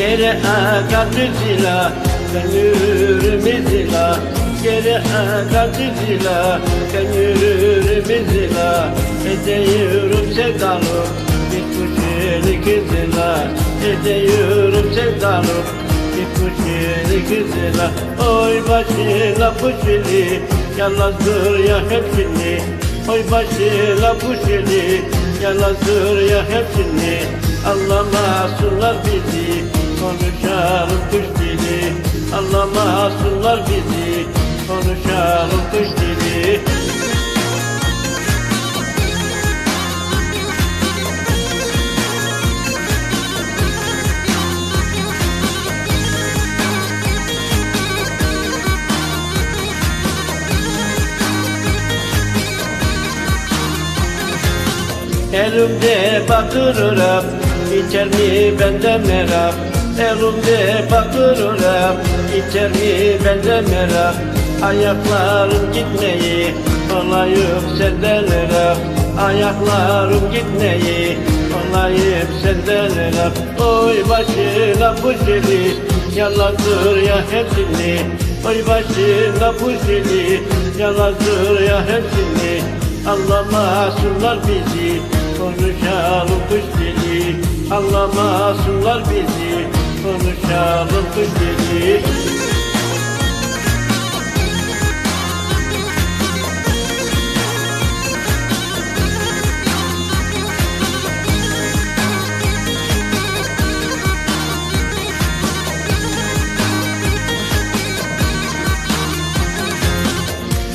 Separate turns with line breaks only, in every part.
Geri akardı zila Ben yürürüm izila Geri akardı zila Ben yürürüm izila Ediyorum sevdalı Bir kuş yeni kızıla Ediyorum sevdalı Bir kuş yeni kızıla Oy başına puşili Yalazdır ya hepsini Oy başına puşili Yalazdır ya hepsini Anlamasınlar bizi Konuşalım kuş dili Anlamasınlar bizi. Konuşalım kuş dili Elimde bakırırım içer mi bende merak Elimde bakırırım içer mi bende merak? Ayaklarım gitmeyi olayım senden ırak Ayaklarım gitmeyi olayım senden ırak Oy başına bu şeli yalandır ya hepsini. Oy başına bu şeli yalandır ya hepsini. Anlamasınlar bizi Konuşalım kuş dili. Anlamasınlar bizi Konuşalım kuş dili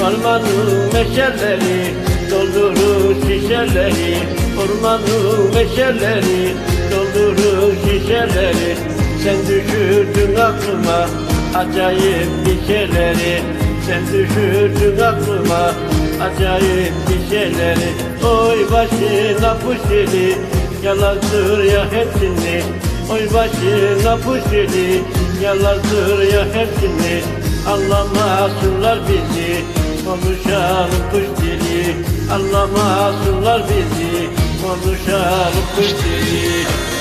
Ormanın meşerleri doldurur şişeleri. Ormanın meşerleri doldurur şişeleri Sen düşürdün aklıma acayip bir şeyleri. Sen düşürdün aklıma acayip bir şeyleri. Oy başına puşili yalandır ya hepsini. Oy başına puşili yalandır ya hepsini. Anlamasınlar bizi Konuşalım kuş dili. Anlamasınlar bizi Konuşalım kuş dili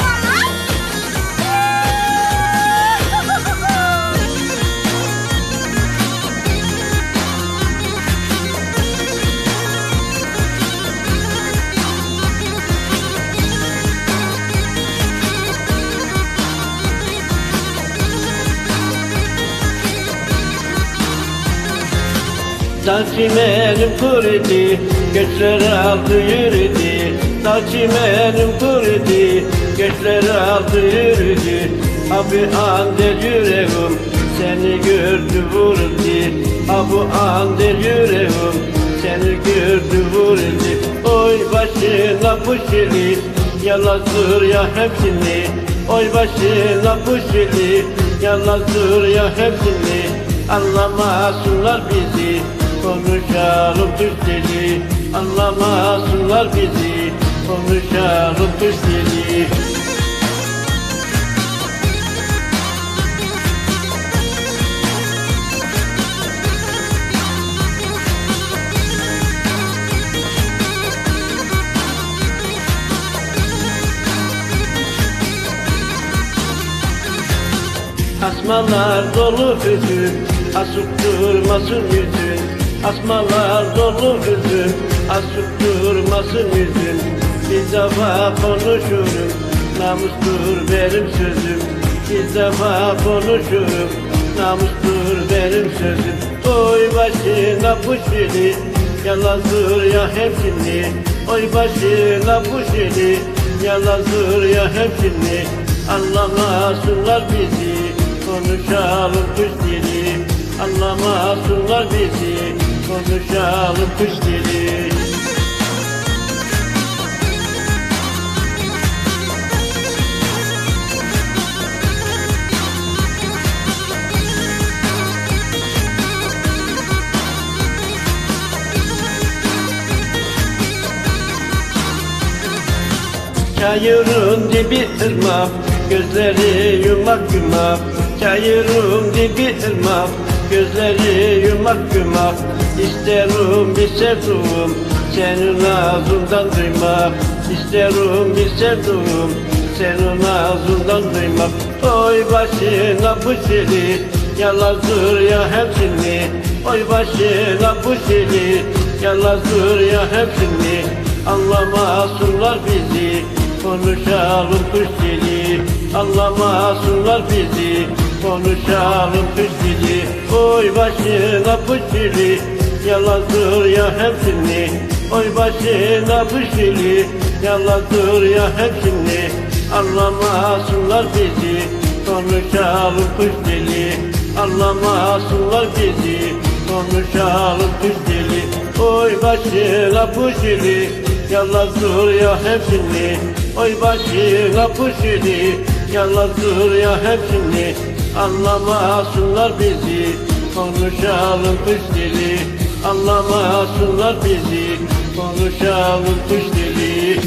Var lan?
Daçimenim kuridi Göçler aldı yürüdü Daçimenim kuridi Göçler aldı yürüdü. Abi andel yüreğim Seni gördü vuruldu Abi andel yüreğim Seni gördü vuruldu Oy başına puşili Yalazdır ya hepsini. Oy başına puşili Yalazdır ya hepsini. Anlamasınlar bizi Konuşalım Türk dili Anlamasınlar bizi Asmalar dolu hüzün Asıp durmasın yüzün. Asmalar dolu hüzün Asıp durmasın yüzün Bir defa konuşurum. Namustur benim sözüm. Bir defa konuşurum. Namustur benim sözüm. Oy başına puşili Yalazdır ya hepsini Oy başına puşili Yalazdır ya hepsini Anlamasınlar bizi. Konuşalım kuş dili. Anlamasınlar bizi. Konuşalım kuş dili Çayırın dibi ırmak Gözleri yumak yumak Çayırın dibi ırmak Gözleri yumak yumak İsterim bir sevduğum Senin ağzından duymak İsterim bir sevduğum Senin ağzından duymak Oy başına bu sili Yalazdır ya hepsini. Oy başına bu sili Yalazdır ya hepsini. Anlamasınlar bizi Konuşalım kuş dili Anlamasınlar bizi. Konuşalım kuş dili Oy başına kuş dili. Yalandır ya hepsini Oy başına kuş dili. Yalandır ya hepsini Anlamasınlar bizi. Konuşalım kuş dili Anlamasınlar bizi. Konuşalım kuş dili Oy başına kuş dili. Yalandır ya hepsini Oy başına puşili Yalandır ya hepsini Anlamasınlar bizi Konuşalım kuş dili. Anlamasınlar bizi Konuşalım kuş dili